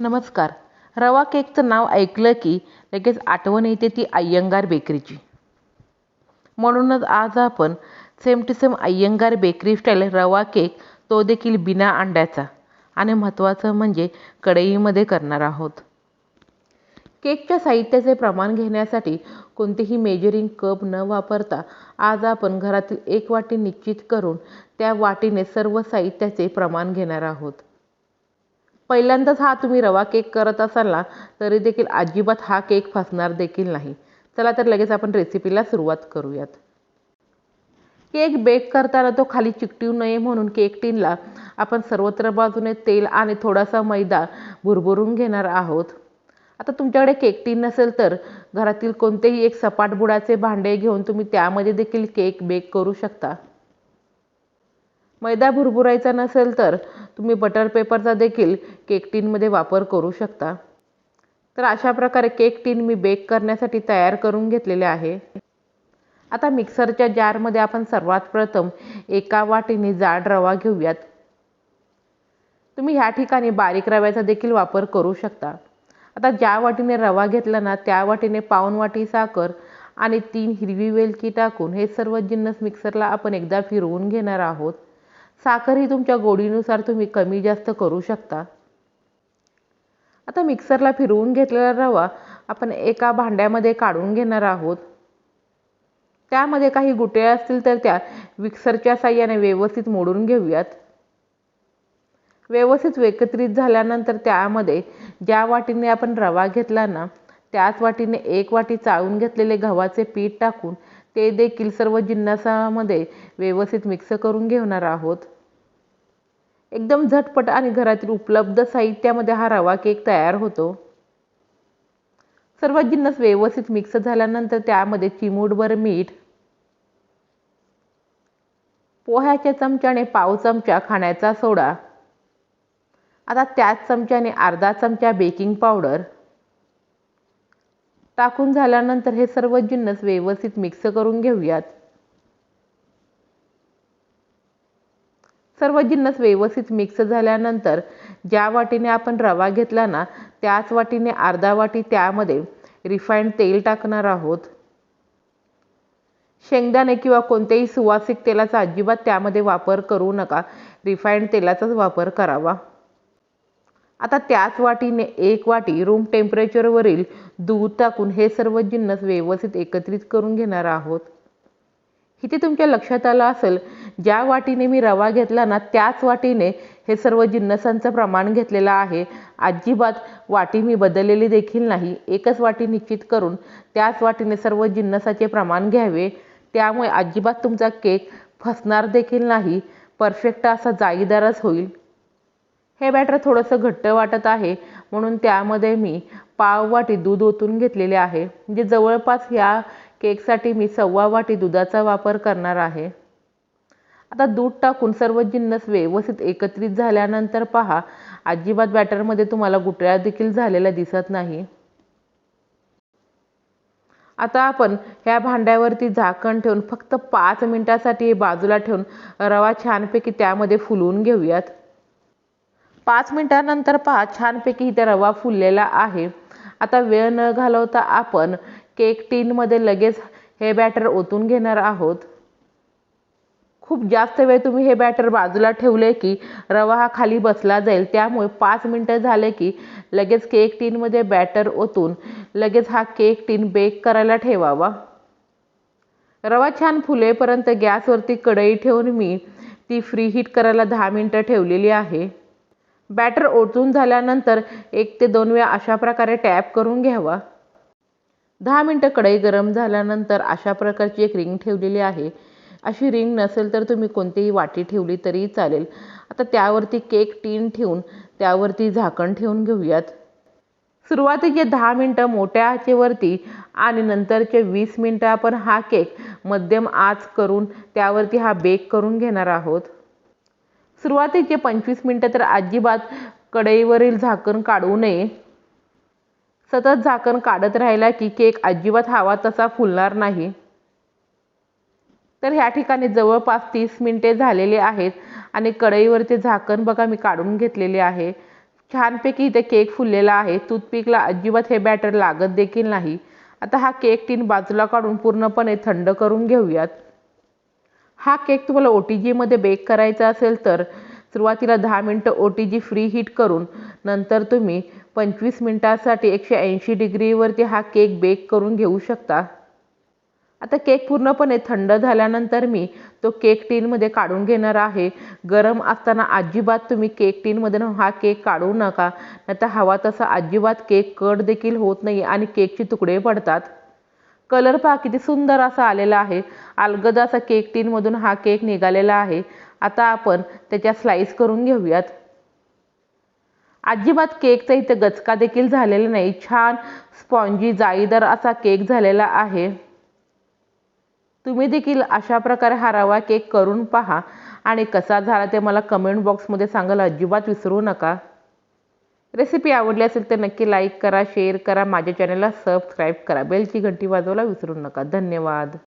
नमस्कार. रवा केकचं नाव ऐकलं की लगेच आठवण येते ती अय्यंगार बेकरीची. म्हणूनच आज आपण same to same Iyengar bakery style rava cake तो देखील बिना अंड्याचा आणि महत्त्वाचं म्हणजे कढईमध्ये करणार आहोत. केकच्या साहित्याचे प्रमाण घेण्यासाठी कोणतेही मेजरिंग कप न वापरता आज आपण घरातील एक वाटी निश्चित करून त्या वाटीने सर्व साहित्याचे प्रमाण घेणार आहोत. पहिल्यांदाच हा तुम्ही रवा केक करत असाल ना तरी देखील अजिबात हा केक फसणार देखील नाही. चला तर लगेच आपण रेसिपीला सुरुवात करूयात. केक बेक करताना तो खाली चिकटू नये म्हणून केक टीनला आपण सर्वत्र बाजूने तेल आणि थोडासा मैदा भुरभुरून घेणार आहोत. आता तुमच्याकडे केक टीन नसेल तर घरातील कोणतेही एक सपाट बुडाचे भांडे घेऊन तुम्ही त्यामध्ये देखील केक बेक करू शकता. मैदा भुरभुरायचा नसेल तर तुम्ही बटर पेपरचा देखील केक टीनमध्ये वापर करू शकता. तर अशा प्रकारे केक टीन मी बेक करण्यासाठी तयार करून घेतलेले आहे. आता मिक्सरच्या जारमध्ये आपण सर्वात प्रथम एका वाटीने जाड रवा घेऊयात. तुम्ही ह्या ठिकाणी बारीक रव्याचा देखील वापर करू शकता. आता ज्या वाटीने रवा घेतला ना त्या वाटीने पाऊन वाटी साखर आणि तीन हिरवी वेलची टाकून हे सर्व जिन्नस मिक्सरला आपण एकदा फिरवून घेणार आहोत. साखर ही तुमच्या गोडीनुसार तुम्ही कमी जास्त करू शकता. आता मिक्सरला फिरवून घेतलेला रवा आपण एका भांड्यामध्ये काढून घेणार आहोत. त्यामध्ये काही गुटे असतील तर त्या मिक्सरच्या साह्याने व्यवस्थित मोडून घेऊयात. व्यवस्थित एकत्रित झाल्यानंतर त्यामध्ये ज्या वाटीने आपण रवा घेतला ना त्याच वाटीने एक वाटी चाळून घेतलेले गव्हाचे पीठ टाकून ते देखील सर्व जिन्नसामध्ये व्यवस्थित मिक्स करून घेणार आहोत. एकदम झटपट आणि घरातील उपलब्ध साहित्यामध्ये हा रवा केक तयार होतो. सर्व जिन्नस व्यवस्थित मिक्स झाल्यानंतर त्यामध्ये चिमूटभर मीठ पोह्याच्या चमच्याने पाव चमचा खाण्याचा सोडा आता त्याच चमच्याने अर्धा चमचा बेकिंग पावडर टाकून झाल्यानंतर हे सर्व जिन्नस व्यवस्थित मिक्स करून घेऊयात. सर्व जिन्नस व्यवस्थित मिक्स झाल्यानंतर ज्या वाटीने आपण रवा घेतला ना त्याच वाटीने अर्धा वाटी त्यामध्ये रिफाईंड तेल टाकणार आहोत. शेंगदाणे किंवा कोणत्याही सुवासिक तेलाचा अजिबात त्यामध्ये वापर करू नका. रिफाईंड तेलाचाच वापर करावा. आता त्याच वाटीने एक वाटी रूम टेम्परेचरवरील दूध टाकून हे सर्व जिन्नस व्यवस्थित एकत्रित करून घेणार आहोत. इथे तुमच्या लक्षात आलं असेल ज्या वाटीने मी रवा घेतला ना त्याच वाटीने हे सर्व जिन्नसांचं प्रमाण घेतलेलं आहे. अजिबात वाटी मी बदललेली देखील नाही. एकच वाटी निश्चित करून त्याच वाटीने सर्व जिन्नसाचे प्रमाण घ्यावे. त्यामुळे अजिबात तुमचा केक फसणार देखील नाही. परफेक्ट असा जाळीदारच होईल. हे बॅटर थोडंसं घट्ट वाटत आहे. म्हणून त्यामध्ये मी पाव वाटी दूध ओतून घेतलेले आहे. म्हणजे जवळपास ह्या केकसाठी मी सव्वा वाटी दुधाचा वापर करणार आहे. आता दूध टाकून सर्व जिन्नस व्यवस्थित एकत्रित झाल्यानंतर पहा अजिबात बॅटरमध्ये तुम्हाला गुटळ्या देखील झालेल्या दिसत नाही. आता आपण ह्या भांड्यावरती झाकण ठेवून फक्त पाच मिनटासाठी बाजूला ठेवून रवा छानपैकी त्यामध्ये फुलवून घेऊयात. पाच मिनटानंतर पहा छानपैकी इथे रवा फुललेला आहे. आता वेळ न घालवता आपण केक टीनमध्ये लगेच हे बॅटर ओतून घेणार आहोत. खूप जास्त वेळ तुम्ही हे बॅटर बाजूला ठेवले की रवा हा खाली बसला जाईल. त्यामुळे पाच मिनटं झाले की लगेच केक टीनमध्ये बॅटर ओतून लगेच हा केक टीन बेक करायला ठेवावा. रवा छान फुलेपर्यंत गॅसवरती कढई ठेवून मी ती फ्री हीट करायला दहा मिनटं ठेवलेली आहे. बॅटर ओतून झाल्यानंतर एक ते दोन वेळा अशा प्रकारे टॅप करून घ्यावा. दहा मिनटं कढई गरम झाल्यानंतर अशा प्रकारची एक रिंग ठेवलेली आहे. अशी रिंग नसेल तर तुम्ही कोणतीही वाटी ठेवली तरी चालेल. आता त्यावरती केक टीन ठेवून त्यावरती झाकण ठेवून घेऊयात. सुरुवातीचे दहा मिनटं मोठ्या आचेवरती आणि नंतरचे वीस मिनटं आपण हा केक मध्यम आच करून त्यावरती हा बेक करून घेणार आहोत. सुरुवातीचे पंचवीस मिनटं तर अजिबात कढईवरील झाकण काढू नये. सतत झाकण काढत राहिला की केक अजिबात हवा तसा फुलणार नाही. तर ह्या ठिकाणी जवळपास तीस मिनटे झालेले आहेत आणि कढईवरचे झाकण बघा मी काढून घेतलेले आहे. छानपैकी इथे केक फुललेला आहे. टूथपिकला अजिबात हे बॅटर लागत देखील नाही. आता हा केक टीन बाजूला काढून पूर्णपणे थंड करून घेऊयात. हा केक तुम्हाला ओ टी जीमध्ये बेक करायचा असेल तर सुरुवातीला दहा मिनटं O T G free heat करून नंतर तुम्ही पंचवीस मिनटासाठी एकशे ऐंशी डिग्रीवरती हा केक बेक करून घेऊ शकता. आता केक पूर्णपणे थंड झाल्यानंतर मी तो केक टीनमध्ये काढून घेणार आहे. गरम असताना अजिबात तुम्ही केक टीनमध्ये हा केक काढू नका. नाहीतर हवा तसा अजिबात केक कट देखील होत नाही आणि केकचे तुकडे पडतात. कलर पहा किती सुंदर असा आलेला आहे. अलगद असा केक टीनमधून हा केक निघालेला आहे. आता आपण त्याच्या स्लाईस करून घेऊयात. अजिबात केकचा इथे गचका देखील झालेला नाही. छान स्पॉन्जी जाळीदार असा केक झालेला आहे. तुम्ही देखील अशा प्रकारे हा रवा केक करून पहा. आणि कसा झाला ते मला कमेंट बॉक्समध्ये सांगायला अजिबात विसरू नका. रेसिपी आवडली असेल तर नक्की लाईक करा शेअर करा माझ्या चॅनलला सबस्क्राईब करा. बेलची घंटी वाजवायला विसरू नका. धन्यवाद.